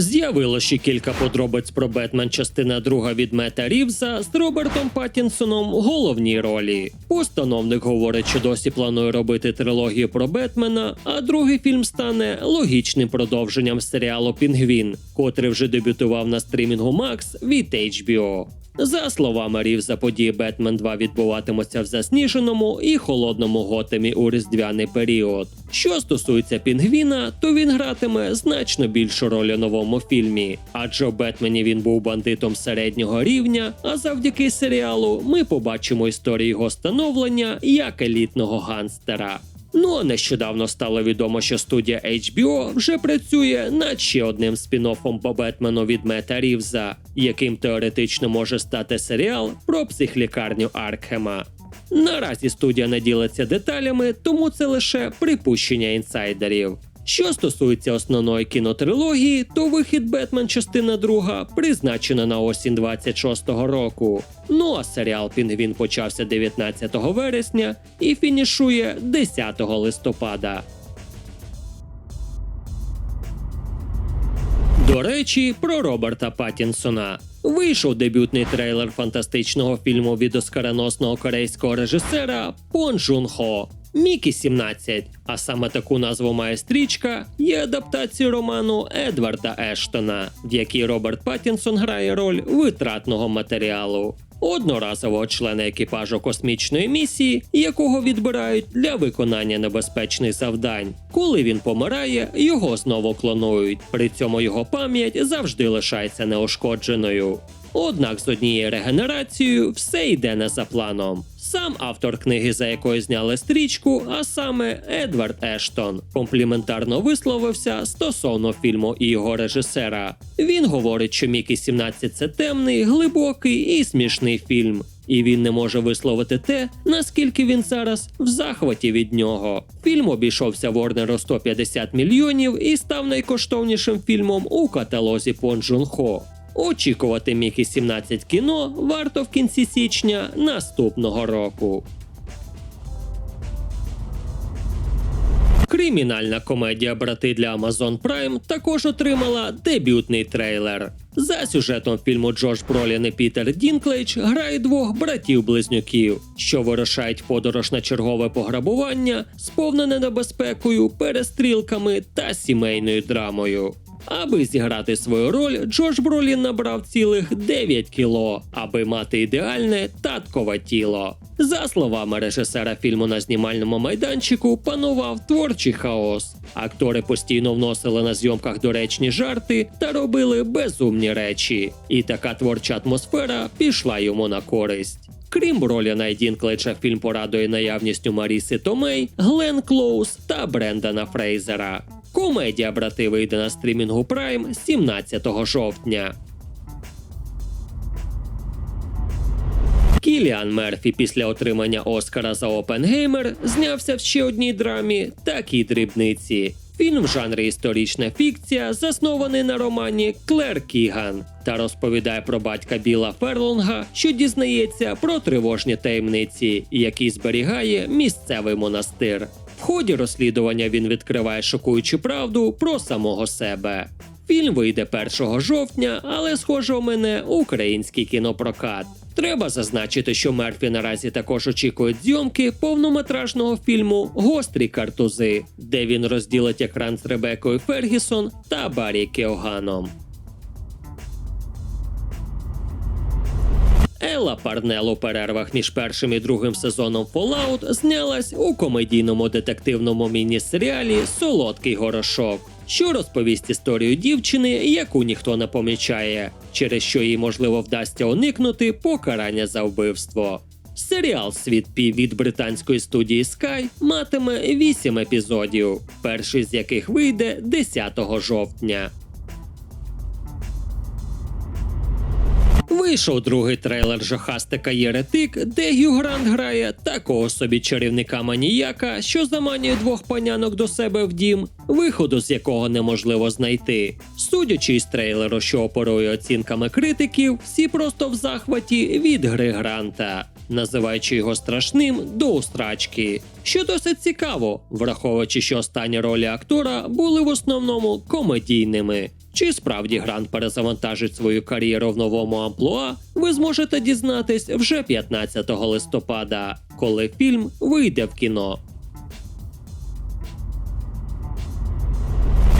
З'явило ще кілька подробиць про Бетмен частина друга від Мета Рівза з Робертом Паттінсоном в головній ролі. Постановник говорить, що досі планує робити трилогію про Бетмена, а другий фільм стане логічним продовженням серіалу Пінгвін, котрий вже дебютував на стрімінгу Max від HBO. За словами Рівза, події Бетмен 2 відбуватимуться в засніженому і холодному Готемі у різдвяний період. Що стосується Пінгвіна, то він гратиме значно більшу роль у новому фільмі, адже у Бетмені він був бандитом середнього рівня, а завдяки серіалу ми побачимо історію його становлення як елітного ганстера. Ну а нещодавно стало відомо, що студія HBO вже працює над ще одним спін-оффом по Бетмену від Мета Рівза, яким теоретично може стати серіал про психлікарню Аркхема. Наразі студія не ділиться деталями, тому це лише припущення інсайдерів. Що стосується основної кінотрилогії, то вихід Бетмен частина 2 призначена на осінь 26-го року. Ну а серіал Пінгвін почався 19 вересня і фінішує 10 листопада. До речі, про Роберта Паттінсона. Вийшов дебютний трейлер фантастичного фільму від оскароносного корейського режисера Пон Джун Хо. Мікі 17, а саме таку назву має стрічка, є адаптацією роману Едварда Ештона, в якій Роберт Паттінсон грає роль витратного матеріалу. Одноразового члена екіпажу космічної місії, якого відбирають для виконання небезпечних завдань. Коли він помирає, його знову клонують. При цьому його пам'ять завжди лишається неушкодженою. Однак з однією регенерацією все йде не за планом. Сам автор книги, за якою зняли стрічку, а саме Едвард Ештон, компліментарно висловився стосовно фільму і його режисера. Він говорить, що Мікі 17 це темний, глибокий і смішний фільм. І він не може висловити те, наскільки він зараз в захваті від нього. Фільм обійшовся Ворнеру 150 мільйонів і став найкоштовнішим фільмом у каталозі Пон Джун Хо. Очікувати Мікі 17 кіно варто в кінці січня наступного року. Кримінальна комедія Брати для Amazon Prime також отримала дебютний трейлер. За сюжетом фільму Джош Бролін і Пітер Дінклейдж грають двох братів-близнюків, що вирушають подорож на чергове пограбування, сповнене небезпекою, перестрілками та сімейною драмою. Аби зіграти свою роль, Джош Бролін набрав цілих 9 кіло, аби мати ідеальне таткове тіло. За словами режисера фільму на знімальному майданчику, панував творчий хаос. Актори постійно вносили на зйомках доречні жарти та робили безумні речі. І така творча атмосфера пішла йому на користь. Крім Броліна і Дінкледжа, фільм порадує наявністю Маріси Томей, Глен Клоус та Брендана Фрейзера. Комедія брати вийде на стрімінгу Prime 17 жовтня. Кіліан Мерфі після отримання Оскара за Опенгеймер знявся в ще одній драмі такі дрібниці. Фільм в жанрі історична фікція, заснований на романі Клер Кіган, та розповідає про батька Біла Ферлонга, що дізнається про тривожні таємниці, які зберігає місцевий монастир. В ході розслідування він відкриває шокуючу правду про самого себе. Фільм вийде 1 жовтня, але схоже у мене український кінопрокат. Треба зазначити, що Мерфі наразі також очікують зйомки повнометражного фільму Гострі картузи, де він розділить екран з Ребекою Фергісон та Баррі Кеоганом. Елла Парнел у перервах між першим і другим сезоном Fallout знялась у комедійному детективному міні-серіалі Солодкий горошок, що розповість історію дівчини, яку ніхто не помічає, через що їй можливо вдасться уникнути покарання за вбивство. Серіал Світ Пі від британської студії Sky матиме 8 епізодів, перший з яких вийде 10 жовтня. Вийшов другий трейлер жахастика Єретик, де Гю Грант грає такого собі чарівника маніяка, що заманює двох панянок до себе в дім, виходу з якого неможливо знайти. Судячи із трейлеру, що оперує оцінками критиків, всі просто в захваті від гри Гранта, називаючи його страшним до устрачки. Що досить цікаво, враховуючи, що останні ролі актора були в основному комедійними. Чи справді Грант перезавантажить свою кар'єру в новому амплуа, ви зможете дізнатись вже 15 листопада, коли фільм вийде в кіно.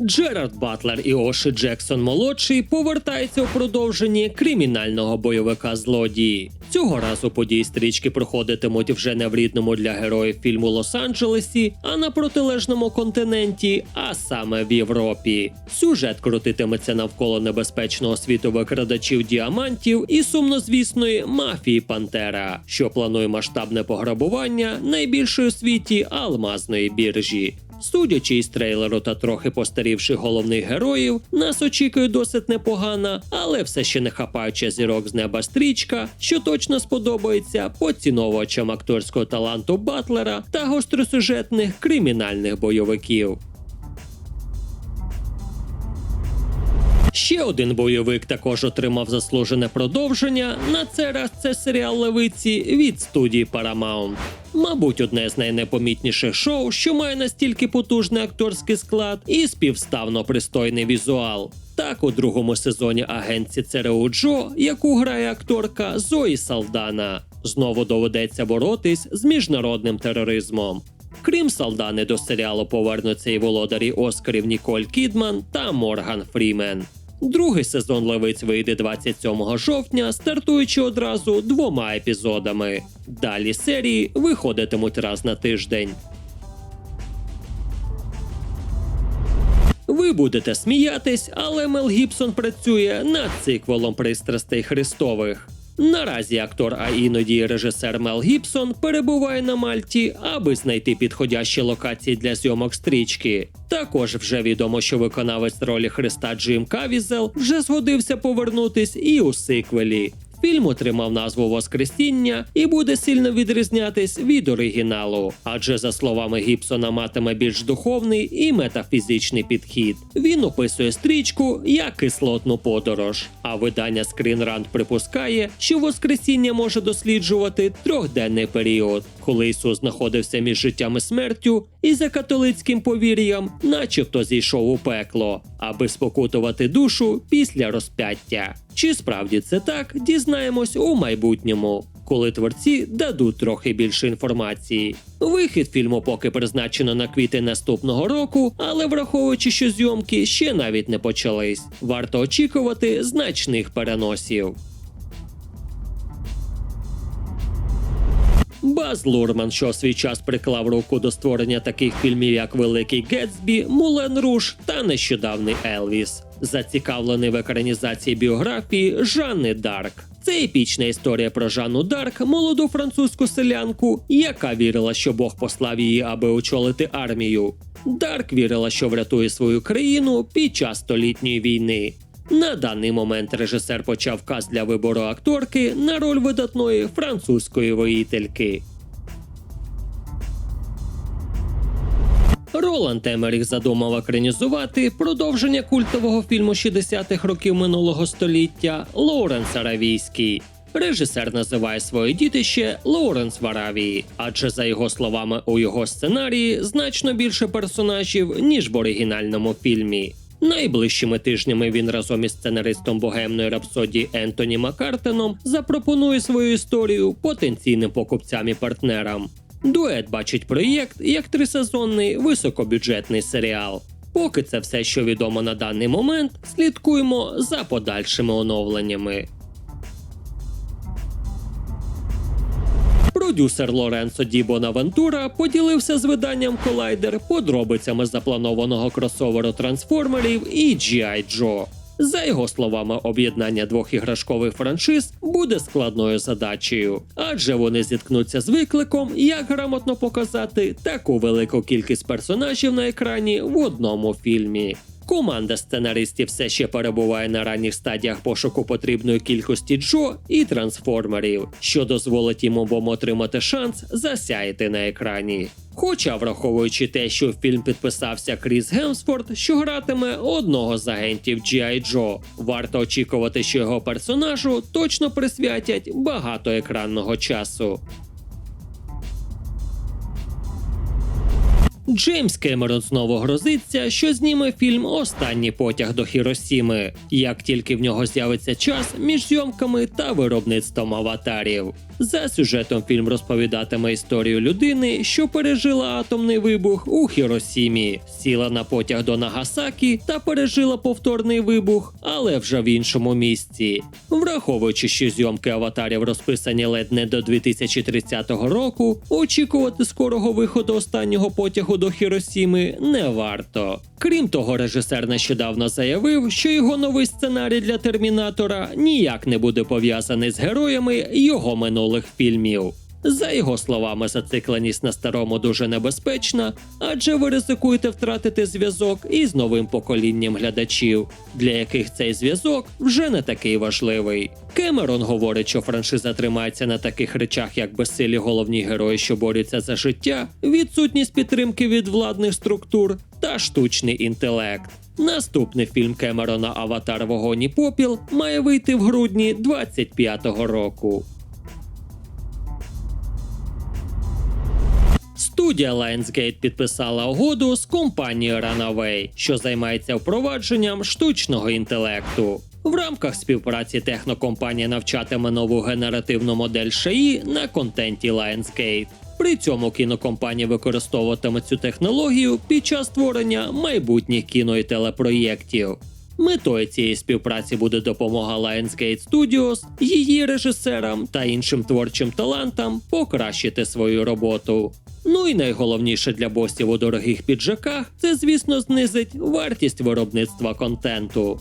Джерард Батлер і Оші Джексон молодший повертаються у продовженні кримінального бойовика злодії. Цього разу події стрічки проходитимуть вже не в рідному для героїв фільму Лос-Анджелесі, а на протилежному континенті, а саме в Європі. Сюжет крутитиметься навколо небезпечного світу викрадачів діамантів і сумнозвісної мафії Пантера, що планує масштабне пограбування найбільшої у світі алмазної біржі. Судячи із трейлеру та трохи постарівших головних героїв, нас очікує досить непогана, але все ще не хапаюча зірок з неба стрічка, що точно сподобається поціновувачам акторського таланту Батлера та гостросюжетних кримінальних бойовиків. Ще один бойовик також отримав заслужене продовження. На цей раз це серіал Левиці від студії Paramount. Мабуть, одне з найнепомітніших шоу, що має настільки потужний акторський склад і співставно пристойний візуал. Так, у другому сезоні агентці ЦРУ Джо, яку грає акторка Зої Салдана, знову доведеться боротись з міжнародним тероризмом. Крім Салдани, до серіалу повернуться і володарі Оскарів Ніколь Кідман та Морган Фрімен. Другий сезон Левиць вийде 27 жовтня, стартуючи одразу двома епізодами. Далі серії виходитимуть раз на тиждень. Ви будете сміятись, але Мел Гібсон працює над циквелом пристрастей Христових. Наразі актор, а іноді режисер Мел Гібсон перебуває на Мальті, аби знайти підходящі локації для зйомок стрічки. Також вже відомо, що виконавець ролі Христа Джим Кавізел вже згодився повернутись і у сиквелі. Фільм отримав назву Воскресіння і буде сильно відрізнятись від оригіналу, адже за словами Гібсона матиме більш духовний і метафізичний підхід. Він описує стрічку як кислотну подорож. А видання Rant припускає, що Воскресіння може досліджувати трьохденний період, коли Ісус знаходився між життям і смертю, і за католицьким повір'ям, начебто зійшов у пекло, аби спокутувати душу після розп'яття. Чи справді це так, дізнаємось у майбутньому, коли творці дадуть трохи більше інформації. Вихід фільму поки призначено на квітень наступного року, але враховуючи, що зйомки ще навіть не почались, варто очікувати значних переносів. Баз Лурман, що свій час приклав руку до створення таких фільмів, як Великий Гетсбі, Мулен Руш та нещодавний Елвіс, зацікавлений в екранізації біографії Жанни Дарк. Це епічна історія про Жанну Дарк, молоду французьку селянку, яка вірила, що Бог послав її, аби очолити армію. Дарк вірила, що врятує свою країну під час столітньої війни. На даний момент режисер почав каз для вибору акторки на роль видатної французької воїтельки. Роланд Емеріх задумав екранізувати продовження культового фільму 60-х років минулого століття Лоуренс Аравійський. Режисер називає своє дітище Лоуренс в Аравії, адже за його словами у його сценарії значно більше персонажів ніж в оригінальному фільмі. Найближчими тижнями він разом із сценаристом богемної рапсодії Ентоні Маккартеном запропонує свою історію потенційним покупцям і партнерам. Дует бачить проєкт як трисезонний високобюджетний серіал. Поки це все, що відомо на даний момент, слідкуємо за подальшими оновленнями. Продюсер Лоренцо Ді Бонавентура поділився з виданням Collider подробицями запланованого кросоверу трансформерів і G.I. Joe. За його словами, об'єднання двох іграшкових франшиз буде складною задачею, адже вони зіткнуться з викликом, як грамотно показати таку велику кількість персонажів на екрані в одному фільмі. Команда сценаристів все ще перебуває на ранніх стадіях пошуку потрібної кількості Джо і трансформерів, що дозволить їм обом отримати шанс засяяти на екрані. Хоча, враховуючи те, що фільм підписався Кріс Гемсфорд, що гратиме одного з агентів G.I. Джо, варто очікувати, що його персонажу точно присвятять багато екранного часу. Джеймс Кемерон знову грозиться, що зніме фільм Останній потяг до Хіросіми, як тільки в нього з'явиться час між зйомками та виробництвом аватарів. За сюжетом фільм розповідатиме історію людини, що пережила атомний вибух у Хіросімі, сіла на потяг до Нагасакі та пережила повторний вибух, але вже в іншому місці. Враховуючи, що зйомки аватарів розписані ледь не до 2030 року, очікувати скорого виходу останнього потягу до Хіросіми не варто. Крім того, режисер нещодавно заявив, що його новий сценарій для термінатора ніяк не буде пов'язаний з героями його минулих фільмів. За його словами, зацикленість на старому дуже небезпечна, адже ви ризикуєте втратити зв'язок із новим поколінням глядачів, для яких цей зв'язок вже не такий важливий. Кемерон говорить, що франшиза тримається на таких речах, як безсилі головні герої, що борються за життя, відсутність підтримки від владних структур та штучний інтелект. Наступний фільм Кемерона Аватар Вогонь і Попіл має вийти в грудні 25-го року. Студія Lionsgate підписала угоду з компанією Runaway, що займається впровадженням штучного інтелекту. В рамках співпраці технокомпанія навчатиме нову генеративну модель шаї на контенті Lionsgate. При цьому кінокомпанія використовуватиме цю технологію під час створення майбутніх кіно і телепроєктів. Метою цієї співпраці буде допомога Lionsgate Studios, її режисерам та іншим творчим талантам покращити свою роботу. Ну і найголовніше для босів у дорогих піджаках це, звісно, знизить вартість виробництва контенту.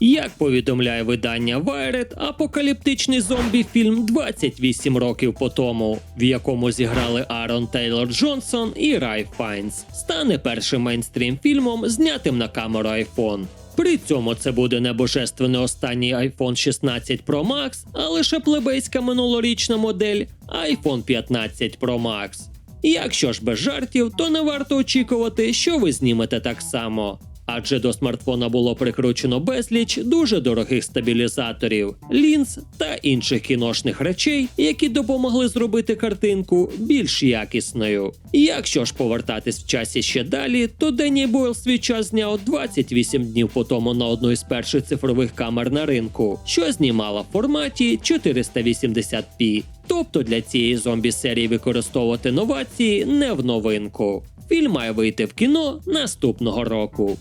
Як повідомляє видання Wired, апокаліптичний зомбі-фільм 28 років по тому, в якому зіграли Арон Тейлор Джонсон і Рай Файнс, стане першим мейнстрім фільмом, знятим на камеру iPhone. При цьому це буде не божественний останній iPhone 16 Pro Max, а лише плебейська минулорічна модель iPhone 15 Pro Max. Якщо ж без жартів, то не варто очікувати, що ви знімете так само. Адже до смартфона було прикручено безліч дуже дорогих стабілізаторів, лінз та інших кіношних речей, які допомогли зробити картинку більш якісною. Якщо ж повертатись в часі ще далі, то Денні Бойл свій час зняв 28 днів по тому на одну із перших цифрових камер на ринку, що знімала в форматі 480p. Тобто для цієї зомбі серії використовувати новації не в новинку. Фільм має вийти в кіно наступного року.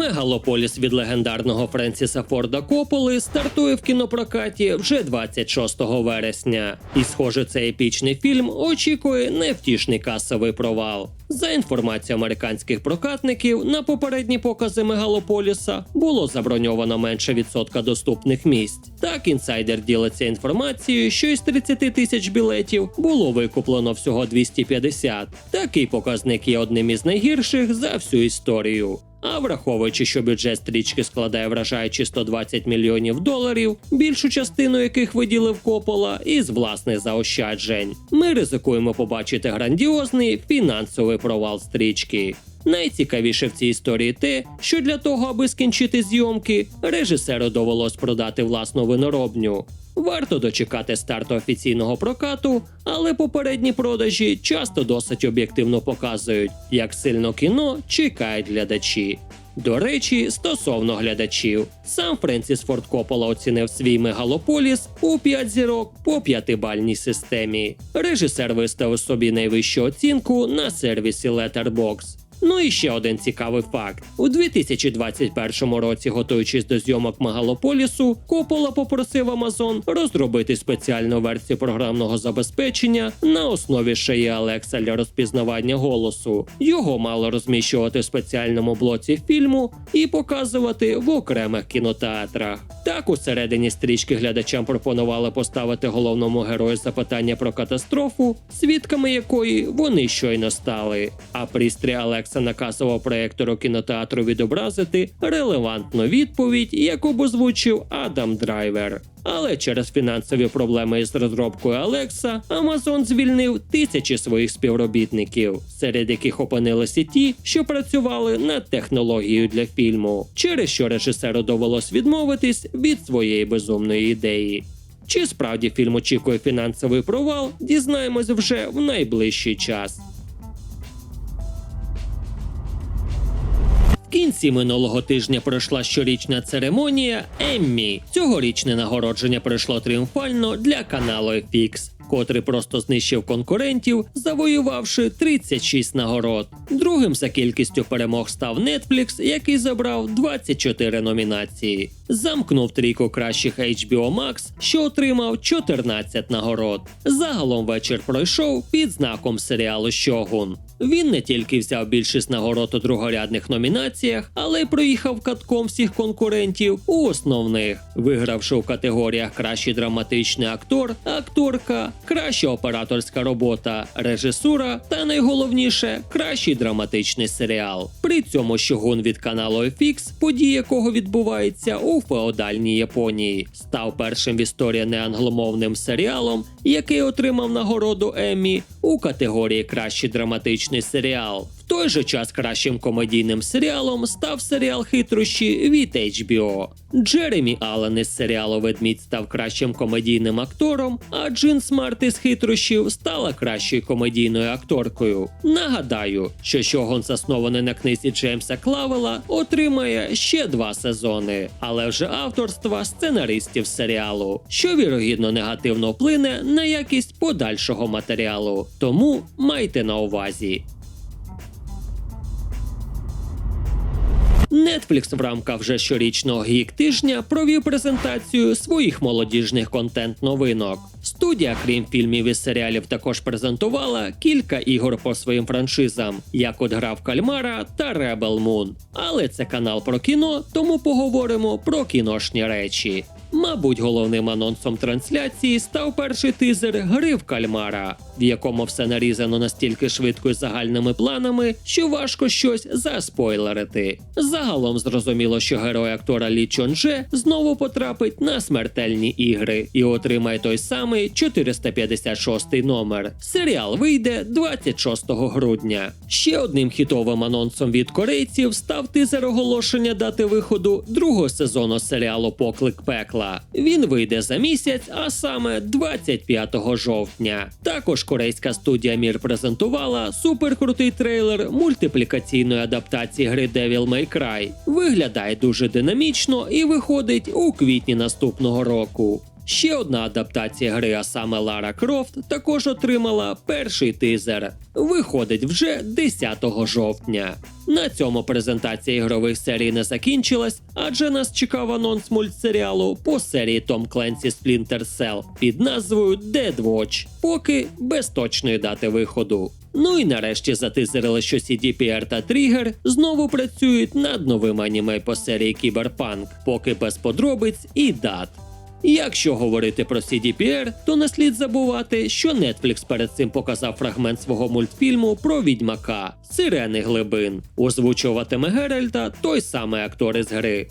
Мегалополіс від легендарного Френсіса Форда Кополи стартує в кінопрокаті вже 26 вересня. І, схоже, цей епічний фільм очікує невтішний касовий провал. За інформацією американських прокатників, на попередні покази Мегалополіса було заброньовано менше відсотка доступних місць. Так, інсайдер ділиться інформацією, що із 30 тисяч білетів було викуплено всього 250. Такий показник є одним із найгірших за всю історію. А враховуючи, що бюджет стрічки складає вражаючі 120 мільйонів доларів, більшу частину яких виділив Копола із власних заощаджень, ми ризикуємо побачити грандіозний фінансовий провал стрічки. Найцікавіше в цій історії те, що для того, аби скінчити зйомки, режисеру довелось продати власну виноробню. Варто дочекати старту офіційного прокату, але попередні продажі часто досить об'єктивно показують, як сильно кіно чекають глядачі. До речі, стосовно глядачів, сам Френсіс Форд Коппола оцінив свій мегалополіс у 5 зірок по п'ятибальній системі. Режисер виставив собі найвищу оцінку на сервісі Letterboxd. Ну і ще один цікавий факт: у 2021 році, готуючись до зйомок Мегалополісу, Копола попросив Amazon розробити спеціальну версію програмного забезпечення на основі шиї Алекса для розпізнавання голосу. Його мало розміщувати в спеціальному блоці фільму і показувати в окремих кінотеатрах. Так, у середині стрічки глядачам пропонували поставити головному герою запитання про катастрофу, свідками якої вони щойно стали. А пристрій Алекса наказував проєктору кінотеатру відобразити релевантну відповідь, яку б озвучив Адам Драйвер. Але через фінансові проблеми із розробкою Алекса Amazon звільнив тисячі своїх співробітників, серед яких опинилися ті, що працювали над технологією для фільму, через що режисеру довелось відмовитись від своєї безумної ідеї. Чи справді фільм очікує фінансовий провал, дізнаємось вже в найближчий час. Кінці минулого тижня пройшла щорічна церемонія Еммі. Цьогорічне нагородження пройшло тріумфально для каналу FX, котрий просто знищив конкурентів, завоювавши 36 нагород. Другим за кількістю перемог став Netflix, який забрав 24 номінації. Замкнув трійку кращих HBO Max, що отримав 14 нагород. Загалом вечір пройшов під знаком серіалу Щогун. Він не тільки взяв більшість нагород у другорядних номінаціях, але й проїхав катком всіх конкурентів у основних, вигравши у категоріях кращий драматичний актор, акторка, краща операторська робота, режисура та найголовніше кращий драматичний серіал. При цьому Щогун від каналу FX, події якого відбуваються у феодальній Японії, став першим в історії неангломовним серіалом, який отримав нагороду Еммі у категорії Кращий драматичний серіал. Той же час кращим комедійним серіалом став серіал Хитрощі від HBO. Джеремі Аллен із серіалу Ведмідь став кращим комедійним актором, а Джин Смарт із хитрощів стала кращою комедійною акторкою. Нагадаю, що Щогон заснований на книзі Джеймса Клавела, отримає ще два сезони, але вже авторства сценаристів серіалу, що вірогідно негативно вплине на якість подальшого матеріалу. Тому майте на увазі. Netflix в рамках вже щорічного гік тижня провів презентацію своїх молодіжних контент-новинок. Студія, крім фільмів і серіалів, також презентувала кілька ігор по своїм франшизам, як от гра в Кальмара та Rebel Moon. Але це канал про кіно, тому поговоримо про кіношні речі. Мабуть, головним анонсом трансляції став перший тизер гри в кальмара, в якому все нарізано настільки швидко і загальними планами, що важко щось заспойлерити. Загалом зрозуміло, що герой актора Лі Чонже знову потрапить на смертельні ігри і отримає той самий 456 номер. Серіал вийде 26 грудня. Ще одним хітовим анонсом від корейців став тизер оголошення дати виходу другого сезону серіалу Поклик пекла. Він вийде за місяць, а саме 25 жовтня. Також корейська студія Мір презентувала суперкрутий трейлер мультиплікаційної адаптації гри Devil May Cry. Виглядає дуже динамічно і виходить у квітні наступного року. Ще одна адаптація гри, а саме Лара Крофт, також отримала перший тизер. Виходить вже 10 жовтня. На цьому презентація ігрових серій не закінчилась, адже нас чекав анонс мультсеріалу по серії Том Кленсі Splinter Cell під назвою Dead Watch, поки без точної дати виходу. Ну і нарешті затизерили, що CDPR та Trigger знову працюють над новим аніме по серії Кіберпанк, поки без подробиць і дат. Якщо говорити про CDPR, то не слід забувати, що Netflix перед цим показав фрагмент свого мультфільму про відьмака Сирени Глибин. Озвучуватиме Геральта той самий актор із гри.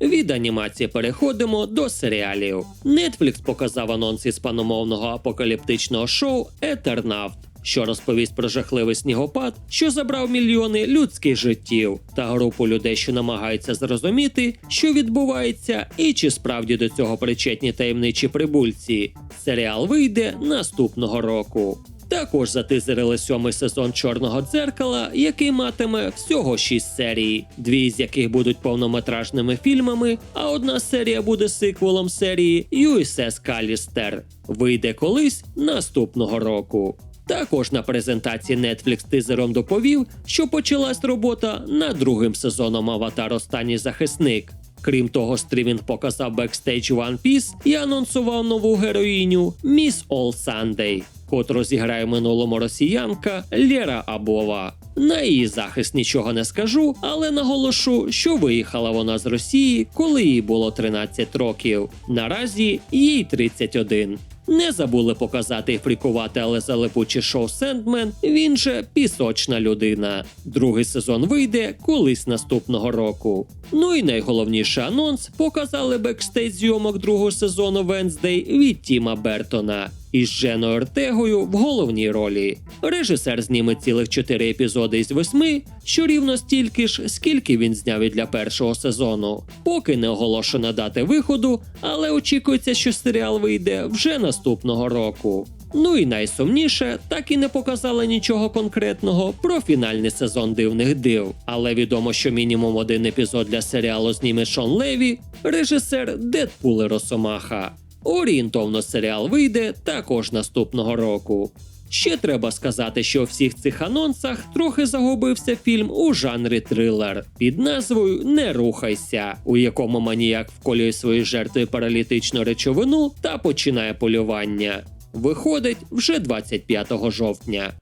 Від анімації переходимо до серіалів. Netflix показав анонс іспаномовного апокаліптичного шоу Етернафт, що розповість про жахливий снігопад, що забрав мільйони людських життів, та групу людей, що намагаються зрозуміти, що відбувається, і чи справді до цього причетні таємничі прибульці. Серіал вийде наступного року. Також затизерили сьомий сезон Чорного дзеркала, який матиме всього шість серій, дві з яких будуть повнометражними фільмами, а одна серія буде сиквелом серії USS Callister. Вийде колись наступного року. Також на презентації Netflix тизером доповів, що почалась робота над другим сезоном Аватар Останній захисник. Крім того, стрімінг показав бекстейдж One Piece і анонсував нову героїню Міс All Sunday, котру зіграє минулому росіянка Лєра Абова. На її захист нічого не скажу, але наголошу, що виїхала вона з Росії, коли їй було 13 років. Наразі їй 31. Не забули показати фрікувати, але залипуче шоу Сендмен. Він же пісочна людина. Другий сезон вийде колись наступного року. Ну і найголовніший анонс показали бекстейдж зйомок другого сезону Венздей від Тіма Бертона із Дженою Ортегою в головній ролі. Режисер зніме цілих 4 епізоди із 8, що рівно стільки ж, скільки він зняв і для першого сезону. Поки не оголошена дати виходу, але очікується, що серіал вийде вже наступного року. Ну і найсумніше, так і не показали нічого конкретного про фінальний сезон дивних див. Але відомо, що мінімум один епізод для серіалу зніме Шон Леві, режисер Дедпул і Росомаха. Орієнтовно серіал вийде також наступного року. Ще треба сказати, що у всіх цих анонсах трохи загубився фільм у жанрі трилер під назвою Не рухайся, у якому маніяк вколює свої жертви паралітичну речовину та починає полювання. Виходить вже 25 жовтня.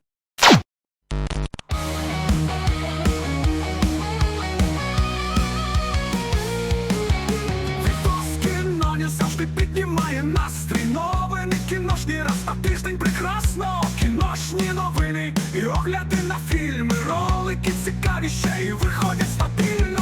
Цікаві ще виходять стабільно